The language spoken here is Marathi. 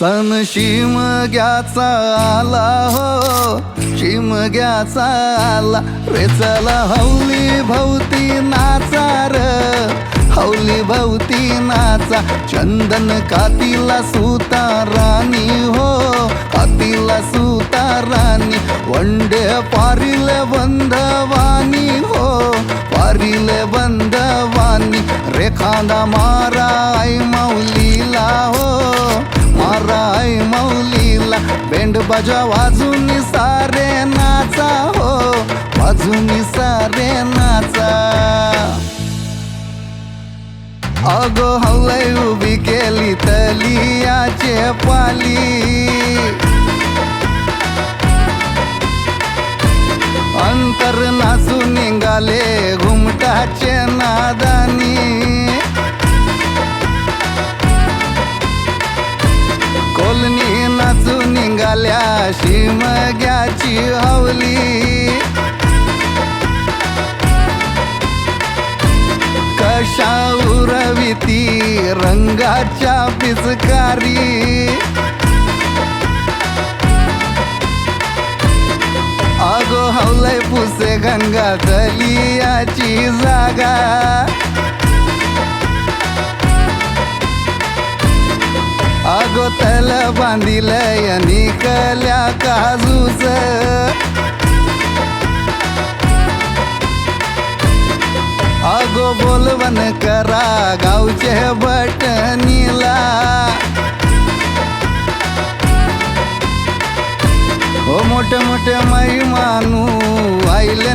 सण शिमग्याचा आला हो शिमग्याचा आला. रे चला हौली भोवती नाचा र हौली भोवती नाचा. चंदन कातीला सुता राणी हो कातीला सुता राणी. वंडे पारिल बंधवानी हो पारिल बंधवानी. रेखांदा मारा आई माऊलीला हो बेंड बजा वाजून सारे नाचा हो वाजून सारे नाचा. अगो हवय उभी केली तलियाचे पाली. अशी शिमग्याची हवली कशा उरविती रंगाच्या पिचकारी. अगो हवलय पुसे गंगा दलियाची जागा. गोतल बांधिल या निकल्या काजूच. अगो बोलवन करा गावचे बटनीला हो मोठे मोठे माई मानू आईले